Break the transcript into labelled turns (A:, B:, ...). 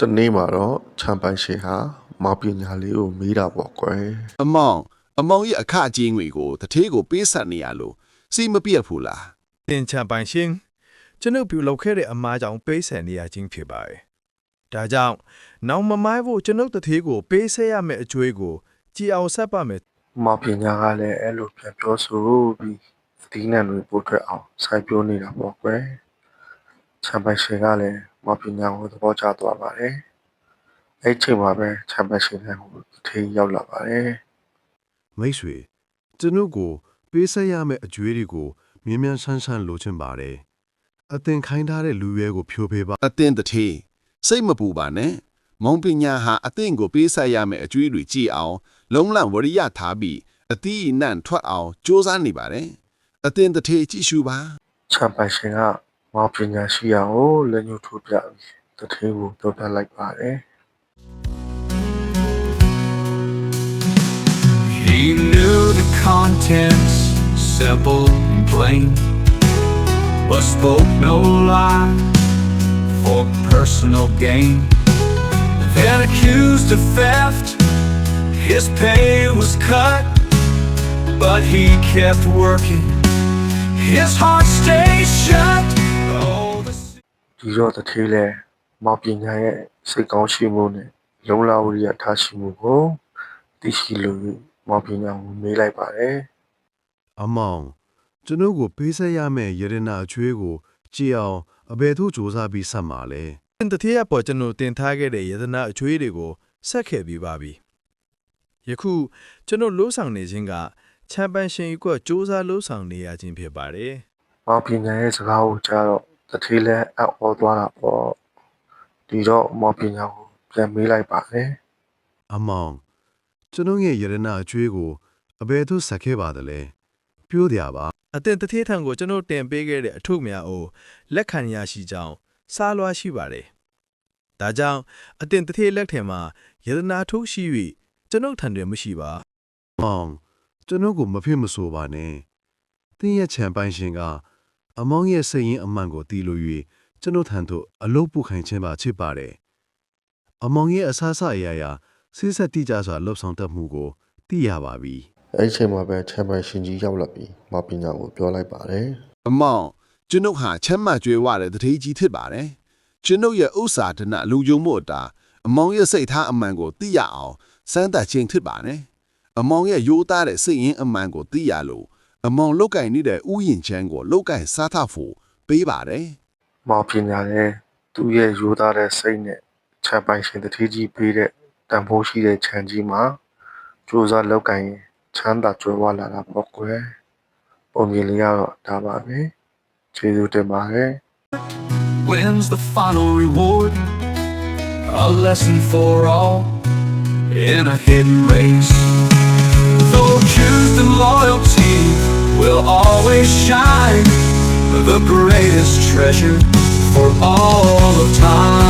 A: တနေ့မှာတော့ချမ်ပိုင်ရှင်ဟာမောင်ပညာလေးကိုမေးတာပေါ့ကွယ်
B: အမောင်အမောင်ရဲ့အခအကျင်းငွေကိုတထေးကိုပေးဆက်နေရလို့စီမပြတ်ဘူးလား
C: တင်ချန်ပိုင်ရှင်ကျွန်ုပ်ပြုလုပ်ခဲ့တဲ့အမားကြောင့်ပေးဆန်နေရခြင်းဖြစ်ပါတယ်။ဒါကြောင့်နောင်မမိုင်းဖို့ကျွန်ုပ်တသေးကိုပေးဆဲရမယ့်အကျွေးကိုကြည်အောင်ဆက်ပါမယ်
A: မောင်ပညာကလည်းအဲ့လိုပြန်ပြောဆိုပြီးသတိနဲ့တွေပို့ထွက်အောင်စိုက်ပြောနေတာပေါ့ကွယ် ချမ်ပိုင်ရှင်ကလည်းမောင်ပညာကိုသဘောကျသွားပါတယ်အဲ့ချိန်မှာပဲချမ်ပိုင်ရှင်ကဟိုထေးရောက်လာပါတယ်
D: မိတ်ဆွေကျွန်ုပ်ကိုပေးဆက်ရမယ့်အကျွေးတွေကိုမြင်းမြန်းဆန်းဆန်းလိုချင်ပါတယ်အသင်ခိုင်းထားတဲ့လူရဲကိုဖြိုးပေးပါ
B: အတင်းတထေးစိတ်မပူပါနဲ့မောင်ပညာဟာအသင်ကိုပေးဆက်ရမယ့်အကျွေးတွေကြည့်အောင် လုံးလံဝရိယထားပြီးအသီးအနှံထွက်အောင်စ조사နေပါတယ်အတင်းတထေးကြည့်ရှုပါ
A: ချမ်ပိုင်ရှင်ကမော င်ပညာရှိအောင်ကိုလက်ညှိုးထိုးပြပြီးတထေးကိုပြောပြလိုက်ပါတယ်
E: He knew the contents, simple and plain, but spoke no lie for personal gain. Then accused of theft, his pay was cut, but he kept working. His heart stayed shut. Oh, the
A: ဒီတော့တထေးလဲမောင်ပညာရဲ့စိတ်ကောင်းရှိမှုနဲ့လုံလဝရိယထားရှိမှုကိုသိရှိလို့မောင်ပညာကိုမေးလိုက်ပါတယ်
D: အမောင်ကျွန်ုပ်ကိုပေးဆက်ရမယ့်ယရနာအကျွေးကိုကြည်အောင်အဘယ်သို့စူးစမ်းပြီးဆက်မှာလဲ။
C: တင်တသေးရပေါ်ကျွန်တော်တင်ထားခဲ့တဲ့ယတနာအကျွေးတွေကိုဆက်ခဲ့ပြီးပါပြီ။ယခုကျွန်တော်လို့ဆောင်နေခြင်းကချန်ပန်ရှင်ကစူးစမ်းလို့ဆောင်နေရခြင်းဖြစ်ပါတယ်။
A: မောင်ပညာရဲ့စကားကိုကြားတော့ တထေးလဲအံ့ဩသွားတာပေါ့ဒီတော့မောင်ပညာကိုပြန်မေးလိုက်ပါတယ်
D: အမောင်ကျွန်ုပ်ရဲ့ယရနာအကျွေးကိုအဘယ်သို့ဆက်ခဲ့ပါသလဲပြောကြပါ
C: အတင်တသေးထံကိုကျွန်တော်တင်ပေးခဲ့တဲ့အထုပ်များကိုလက်ခံရရှိကြောင်းစားလွှားရှိပါတယ်။ဒါကြောင့်အတင်တသေးလက်ထင်မှာယတနာထုတ်ရှိ၍ကျွန်ုပ်ထံတွင်မရှိပါ
D: မောင်ကျွန်ုပ်ကိုမဖြစ်မဆိုပါနဲ့တင်းရဲ့ချန်ပိုင်ရှင်က အမောင်ရဲ့စိတ်ရင်းအမှန်ကိုတီးလို့၍ကျွန်ုပ်ထံသို့အလုတ်ပုတ်ခိုင်ခြင်းပါချစ်ပါတယ်အမောင်ရဲ့အဆအဆအရာရာစိစက်တိကျစွာလှုပ်ဆောင်တတ်မှုကိုသိရပါပြီ
A: အဲ့ဒီအချိန်မှာပဲချမ်ပန်ရှင်ကြီးရောက်လာပြီးမောင်ပညာကိုပြောလိုက်ပါတယ်
B: အမောင်ကျွန်ုပ်ဟာချမ်းမကြွယ်ဝတဲ့တထေးကြီးဖြစ်ပါတယ်ကျွန်ုပ်ရဲ့ဥစ္စာဒနာလူယုံမှုအတာအမောင်ရဲ့စိတ်ထားအမှန်ကိုသိရအောင်စမ်းသပ်ခြင်းဖြစ်ပါတယ်အမောင်ရဲ့ရိုးသားတဲ့စိတ်ရင်းအမှန်ကိုသိရလို့ အမောင်လောက်ကင်နေတဲ့ဥယျင်ချမ်းကိုလောက်ကင်စားထဖို့ပေးပါတယ်
A: မောင်ပညာလည်းသူ့ရဲ့ရိုးသားတဲ့စိတ်နဲ့ချမ်ပိုင်ရှင်တထေးကြီးပေးတဲ့တန်ဖိုးရှိတဲ့ခြံကြီးမှာစူးစမ်းလောက်ကင်ရင်ချမ်းသာကြွယ်ဝလာတာပေါ့ကွယ်ပုံမြင်လေးကတော့ဒါပါပဲကျေးဇူးတင်ပါတယ်
E: wins the final reward. A lesson for all in a hidden race. Always shine, the greatest treasure for all of time.